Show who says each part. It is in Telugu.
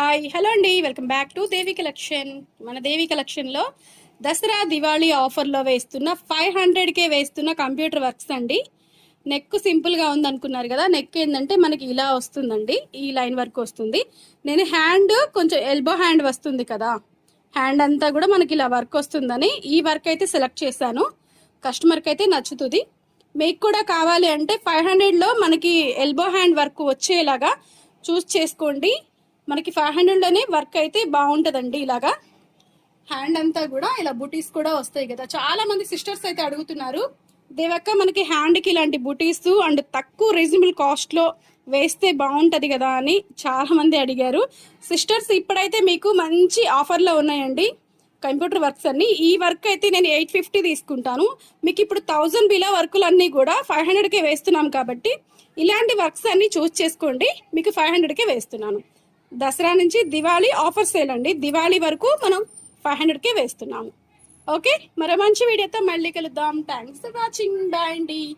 Speaker 1: హాయ్ హలో అండి. Welcome back to Devi collection. మన దేవి కలెక్షన్లో దసరా దివాళీ ఆఫర్లో వేస్తున్న ఫైవ్ హండ్రెడ్కే వేస్తున్న కంప్యూటర్ వర్క్స్ అండి. నెక్ సింపుల్గా ఉందనుకున్నారు కదా నెక్ ఏంటంటే మనకి ఇలా వస్తుందండి. ఈ లైన్ వర్క్ వస్తుంది. నేను హ్యాండ్ కొంచెం ఎల్బో హ్యాండ్ వస్తుంది కదా హ్యాండ్ అంతా కూడా మనకి ఇలా వర్క్ వస్తుందని ఈ వర్క్ అయితే సెలెక్ట్ చేశాను. కస్టమర్కి అయితే నచ్చుతుంది. మీకు కూడా కావాలి అంటే ఫైవ్ హండ్రెడ్లో మనకి ఎల్బో హ్యాండ్ వర్క్ వచ్చేలాగా చూస్ చేసుకోండి. మనకి ఫైవ్ హండ్రెడ్లోనే వర్క్ అయితే బాగుంటుందండి ఇలాగా. హ్యాండ్ అంతా కూడా ఇలా బుటీస్ కూడా వస్తాయి కదా. చాలా మంది సిస్టర్స్ అయితే అడుగుతున్నారు దేవక్క మనకి హ్యాండ్కి ఇలాంటి బుటీస్ అండ్ తక్కువ రీజనబుల్ కాస్ట్లో వేస్తే బాగుంటుంది కదా అని చాలామంది అడిగారు. సిస్టర్స్ ఇప్పుడైతే మీకు మంచి ఆఫర్లో ఉన్నాయండి. కంప్యూటర్ వర్క్స్ అన్ని. ఈ వర్క్ అయితే నేను ఎయిట్ ఫిఫ్టీ తీసుకుంటాను. మీకు ఇప్పుడు థౌజండ్ బిలో వర్కులన్నీ కూడా ఫైవ్ హండ్రెడ్కే వేస్తున్నాం కాబట్టి ఇలాంటి వర్క్స్ అన్ని చూస్ చేసుకోండి. మీకు ఫైవ్ హండ్రెడ్కే వేస్తున్నాను. దసరా నుంచి దివాళీ ఆఫర్ సేల్ అండి. దివాళీ వరకు మనం ఫైవ్ హండ్రెడ్కే వేస్తున్నాము. ఓకే మరో మంచి వీడియోతో మళ్ళీ కలుద్దాం. థ్యాంక్స్ ఫర్ వాచింగ్ బాయ్ అండి.